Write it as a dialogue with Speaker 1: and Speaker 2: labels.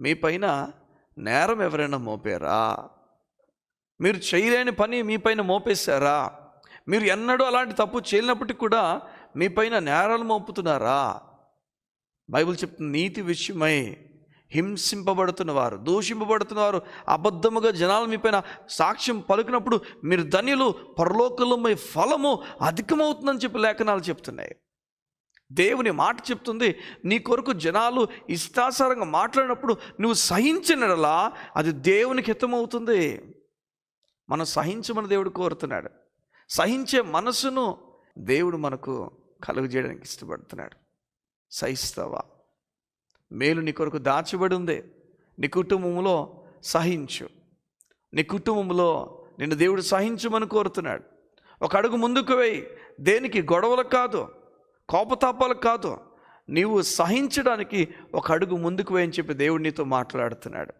Speaker 1: మీ పైన నేరం ఎవరైనా మోపారా? మీరు చేయలేని పని మీ పైన మోపేశారా? మీరు ఎన్నడూ అలాంటి తప్పు చేయనప్పటికీ కూడా మీ పైన నేరాలు మోపుతున్నారా? బైబిల్ చెప్తున్న నీతి విషయమై హింసింపబడుతున్నవారు దూషింపబడుతున్నవారు అబద్ధముగా జనాలు మీ పైన సాక్ష్యం పలుకినప్పుడు మీరు ధన్యులు పరలోకంలో మీ ఫలము అధికమవుతుందని చెప్పి లేఖనాలు చెప్తున్నాయి. దేవుని మాట చెప్తుంది నీ కొరకు జనాలు ఇష్టాసారంగా మాట్లాడినప్పుడు నువ్వు సహించినలా అది దేవునికి హితమవుతుంది. మనం సహించమని దేవుడు కోరుతున్నాడు. సహించే మనసును దేవుడు మనకు కలుగజేయడానికి ఇష్టపడుతున్నాడు. సహిస్తావా? మేలు నీ కొరకు దాచబడి ఉంది నీ కుటుంబంలో సహించు. నీ కుటుంబంలో నిన్ను దేవుడు సహించమని కోరుతున్నాడు. ఒక అడుగు ముందుకు వేయి. దేనికి? గొడవలు కాదు. కోపతాపాలు కాదు. నీవు సహించడానికి ఒక అడుగు ముందుకు వేయని చెప్పి దేవుడు నీతో మాట్లాడుతున్నాడు.